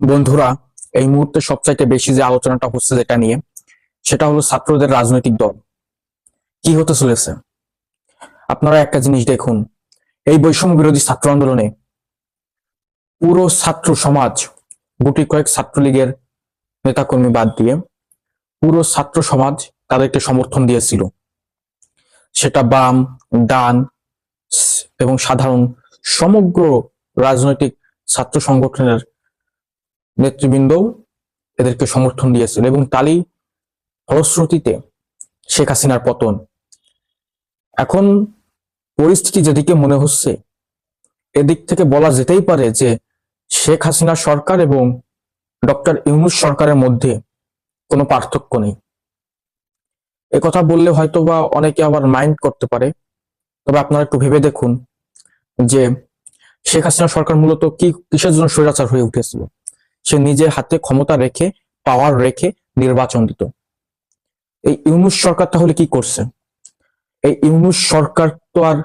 বন্ধুরা, এই মুহূর্তে সবচাইতে বেশি যে আলোচনাটা হচ্ছে যেটা নিয়ে, সেটা হলো ছাত্রদের রাজনৈতিক দল। কি হতে চলেছে? আপনারা একটা জিনিস দেখুন, এই বৈষম্য বিরোধী ছাত্র আন্দোলনে পুরো ছাত্র সমাজ, গুটি কয়েক ছাত্রলীগের নেতাকর্মী বাদ দিয়ে পুরো ছাত্র সমাজ তাদেরকে সমর্থন দিয়েছিল। সেটা বাম, ডান এবং সাধারণ সমগ্র রাজনৈতিক ছাত্র সংগঠনের নেতৃবৃন্দ এদেরকে সমর্থন দিয়েছিল এবং তারই ফলশ্রুতিতে শেখ হাসিনার পতন। এখন পরিস্থিতি যেদিকে মনে হচ্ছে, এদিক থেকে বলা যেতেই পারে যে শেখ হাসিনা সরকার এবং ডক্টর ইউনুস সরকারের মধ্যে কোনো পার্থক্য নেই। কথা বললে হয়তো বা অনেকে আবার মাইন্ড করতে পারে, তবে আপনারা একটু ভেবে দেখুন যে শেখ হাসিনা সরকার মূলত কি, কিসের জন্য স্বৈরাচার হয়ে উঠেছিল? সে নিজের হাতে ক্ষমতা রেখে পাওয়ার রেখে নির্বাচন দিত। এই ইউনুস সরকার তাহলে কি করছে? এই ইউনুস সরকার তো আর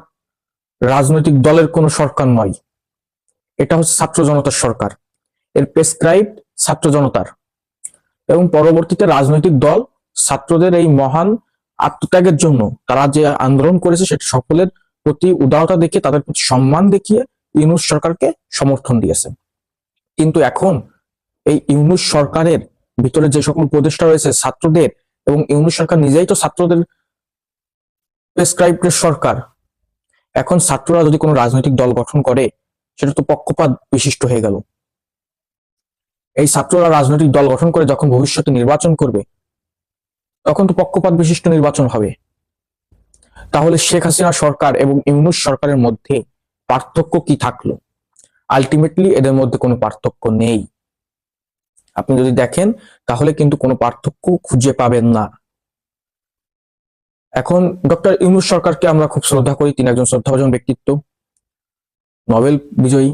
রাজনৈতিক দলের কোনো সরকার নয়। এটা হচ্ছে ছাত্র জনতার সরকার। এর প্রেসক্রাইব ছাত্র জনতার। এবং পরবর্তীতে রাজনৈতিক দল ছাত্রদের এই মহান আত্মত্যাগের জন্য তারা যে আন্দোলন করেছে, সেটা সকলের প্রতি উদারতা দেখিয়ে, তাদের প্রতি সম্মান দেখিয়ে ইউনুস সরকারকে সমর্থন দিয়েছে। কিন্তু এখন এই ইউনুস সরকারের ভিতরে যে সকল উপদেষ্টা রয়েছে, ছাত্রদের এবং ইউনুস সরকার নিজেই তো ছাত্রদের প্রেসক্রাইবের সরকার। এখন ছাত্ররা যদি কোনো রাজনৈতিক দল গঠন করে, সেটা তো পক্ষপাত বিশিষ্ট হয়ে গেল। এই ছাত্ররা রাজনৈতিক দল গঠন করে যখন ভবিষ্যতে নির্বাচন করবে, তখন তো পক্ষপাত বিশিষ্ট নির্বাচন হবে। তাহলে শেখ হাসিনা সরকার এবং ইউনুস সরকারের মধ্যে পার্থক্য কি থাকল? আলটিমেটলি এদের মধ্যে কোনো পার্থক্য নেই। আপনি যদি দেখেন, তাহলে কিন্তু কোনো পার্থক্য খুঁজে পাবেন না। এখন ডক্টর ইউনুস সরকারকে আমরা খুব শ্রদ্ধা করি, তিনি একজন শ্রদ্ধাভাজন ব্যক্তিত্ব, নোবেল বিজয়ী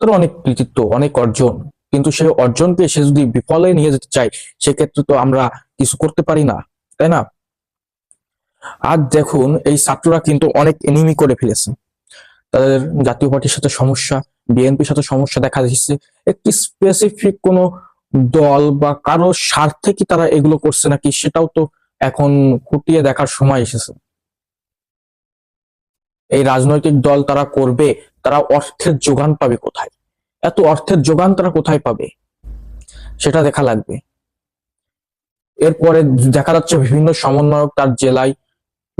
তার অনেক কৃতিত্ব, অনেক অর্জন, কিন্তু সে অর্জন পেয়ে সে যদি বিফলে নিয়ে যেতে চায়, সেক্ষেত্রে তো আমরা কিছু করতে পারি না, তাই না? আজ দেখুন, এই ছাত্ররা কিন্তু অনেক এনিমি করে ফেলেছে। তাদের জাতীয় পার্টির সাথে সমস্যা, বিএনপির সাথে সমস্যা দেখা দিচ্ছে। একটি স্পেসিফিক কোনো দল বা কারও স্বার্থে কি তারা এগুলো করছে নাকি সেটাও তো এখন খুঁটিয়ে দেখার সময় এসেছে। এই রাজনৈতিক দল তারা করবে, তারা অর্থের যোগান পাবে কোথায়? এত অর্থের যোগান তারা কোথায় পাবে? সেটা দেখা লাগবে। এরপরে দেখা যাচ্ছে বিভিন্ন সমন্বয়ক তার জেলায়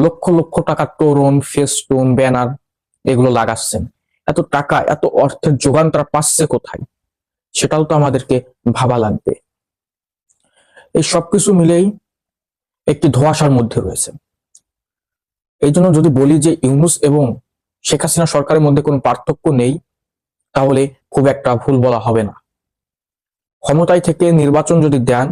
লক্ষ লক্ষ টাকার তোরণ, ফেস্টুন, ব্যানার এগুলো লাগাচ্ছেন। এত টাকা, এত অর্থের যোগান তারা পাচ্ছে কোথায়? সেটাও তো আমাদেরকে ভাবা লাগবে। এই সবকিছু মিলেই একটি ধোঁয়াশার মধ্যে রয়েছে। এই জন্য যদি বলি যে ইউনুস এবং শেখ হাসিনা সরকারের মধ্যে কোনো পার্থক্য নেই, তাহলে খুব একটা ভুল বলা হবে না। ক্ষমতায় থেকে নির্বাচন যদি দেন,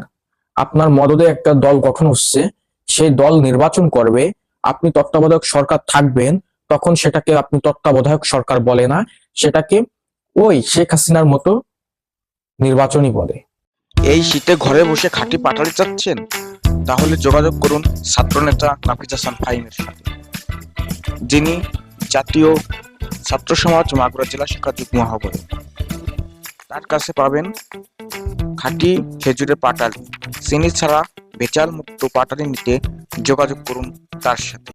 আপনার মদদে একটা দল গঠন হচ্ছে, সেই দল নির্বাচন করবে, আপনি তত্ত্বাবধায়ক সরকার থাকবেন, তখন সেটাকে আপনি তত্ত্বাবধায়ক সরকার বলে না, সেটাকে ওই শেখ হাসিনার মতো নির্বাচনই বলে এই শীতে ঘরে বসে খাঁটি পাটালি চাচ্ছেন? তাহলে যোগাযোগ করুন ছাত্রনেতা নাফিজ হাসান ফাহিমের সাথে। যিনি জাতীয় ছাত্র সমাজ মাগুরা জেলা শিক্ষা যুগ্ম আহ্বায়ক। তার কাছে পাবেন খাঁটি খেজুরের পাটালি। চিনি ছাড়া ভেজাল মুক্ত পাটালি নিতে যোগাযোগ করুন তার সাথে।